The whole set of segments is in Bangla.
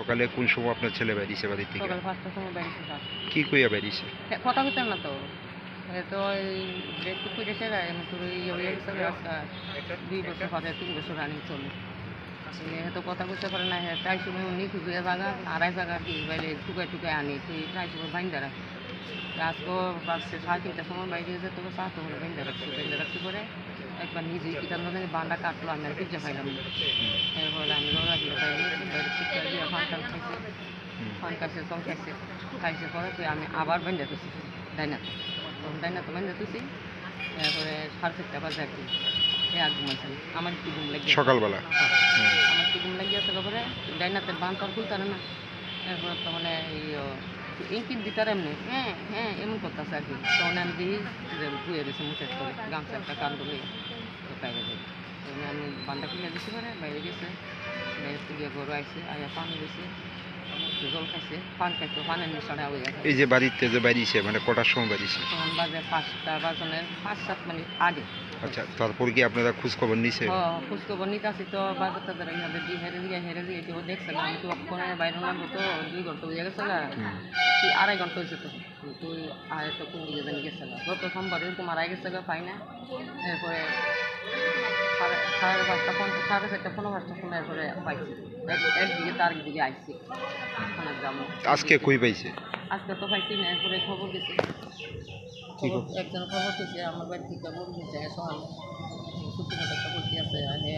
সকালে কোন সময় আপনার ছেলে বেরিয়েছে বাড়ি থেকে সকাল পাঁচটার সময় বাড়িতে স্যার। কি কইয়া বেরিয়েছে কথা হইতেন না তো। তো তোর রাস্তা দুই বছর হবে তিন বছর রানিং চলে। তো কথা কইতে পারে না হ্যাঁ তাই সময় উনি খুঁজে জায়গা আড়াই জায়গা কি বাইরে টুকাই আনি তুই তাই সময় বাইন্দা রাখি আজকে বাসে সাড়ে তিনটার সময় বাইরে হবে সাত রাখছি রাখছি পরে একবার নিজেই কিতাব জানি বান্ডা কাটলো আমি আর পিজ্জা খাইলাম এরপরে আমি রোজা দিয়ে বাইরে গেছি বাইরে খাইছি পরে তুই আমি আবার বেঁধে তুছি ডাইনাতে তখন ডাইনাতে বেঁধে তুছি এরপরে সাড়ে চারটা বাজে আর কি। আর আমার একটু ঘুম লেগে সকালবেলা। আমার একটু ঘুম লেগে আছে তারপরে ডাইনাতে বান তো আর খুলতারে না। এরপরে তখন এই ইঙ্কিত দিতার এমনি হ্যাঁ হ্যাঁ এমন করতেছে আর কি। তখন আমি দিই যে বুয়ে দিয়েছে মুখের করে গামছা একটা তো বাইরে যাই আমি বানটা খুলে দিছি পরে বাইরে গেছে। এই যে বাড়িতে যে বেরিয়েছে মানে কটার সময় বেরিয়েছে তখন বাজে পাঁচটা বাজনের পাঁচ সাত মিনিট আগে। আচ্ছা তারপর কি আপনারা খোঁজ খবর নিছে খোঁজখবর নিতে আসি তো বাজার তাদের দিয়ে হেরে দিয়ে হেরে দিয়ে কেউ দেখছে না আমি তো ওখানে বাইরে নামবো তো দুই ঘণ্টা হয়ে গেছে না। আড়াই ঘণ্টা হয়েছে তো তুই আড়াই তো কোন দিকে জানি গেছে না গত সোমবার এরকম আড়াই গেছে পাই না। এরপরে সাড়ে পাঁচটা পঞ্চাশ সাড়ে চারটা পনেরো পাঁচটা ফোন এরপরে পাইছি। এক- একদিকে তার দিকে যাব। আজকে কই পাইছে? আজকে তো পাইছি না এরপরে খবর দিছে? একজন খবর? দিছে আমার বাড়ি থেকে খবর দিছে সকাল ছোট্ট একটা বলতে আছে হে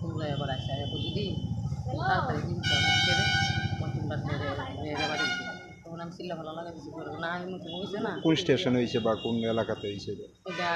তোমরা এবার আসে হে বলছি দি তাড়াতাড়ি জিনিসটা ছেড়ে তোমরা ছেড়ে মেয়েরা তখন আমি চিল্লা ভালো লাগাইছি না আমি মুখে হয়েছে না। কোন স্টেশন হয়েছে বা কোন এলাকাতে হয়েছে